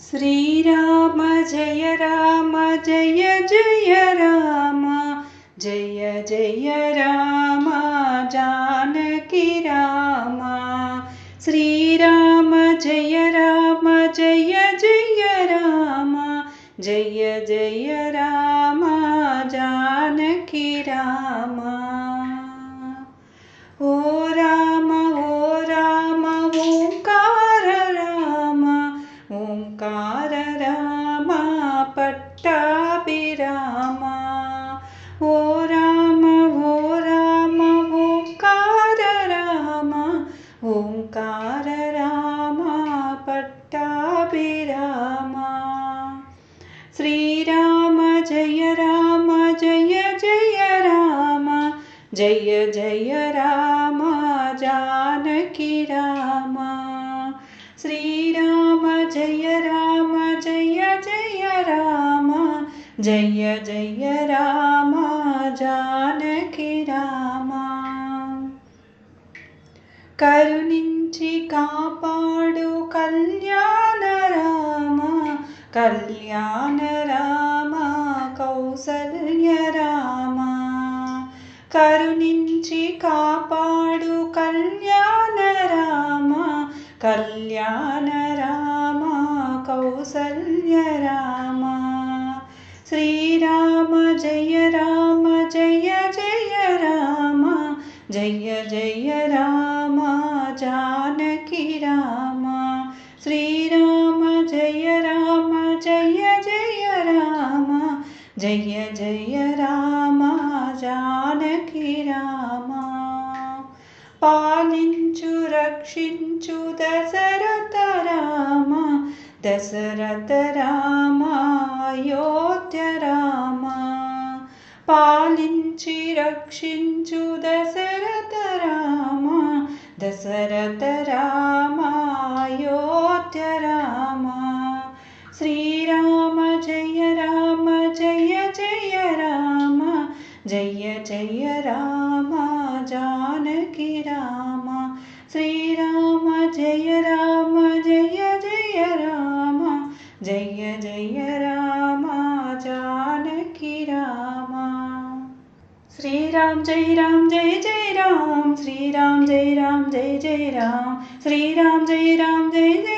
श्रीराम जय राम जय जय राम जय जय राम जानकी राम। श्रीराम जय राम जय जय राम जय जय राम जानकी राम पट्टाभिराम श्रीराम जय राम जय जय राम जय जय राम जानकी राम श्रीराम जय राम जय जय राम जय जय राम जानकी राम కరుణించి కాపాడు కళ్యాణ రామ కళ్యాణ రామ కౌసల్య రామ. కరుణించి కాపాడు కళ్యాణ రామ కళ్యాణ రామ కౌసల్య రామ. శ్రీరామ జయ రామ జయ జయ రామ జయ జయ రామ జానకి రామ. जय जय रामा जानकी रामा। पालिञ्चु रक्षिञ्चु दशरथ राम। दशरथ रामयो राम। पालिञ्चि रक्षिञ्चु दशरथ राम। दशरथ रामायोध्य राम। श्रीराम जय जय रामा, जानकी रामा। श्री राम जय राम, जय जय रामा। जय जय रामा, जानकी रामा। श्री राम जय राम, जय जय राम। श्री राम जय राम, जय जय राम। श्री राम जय राम, जय जय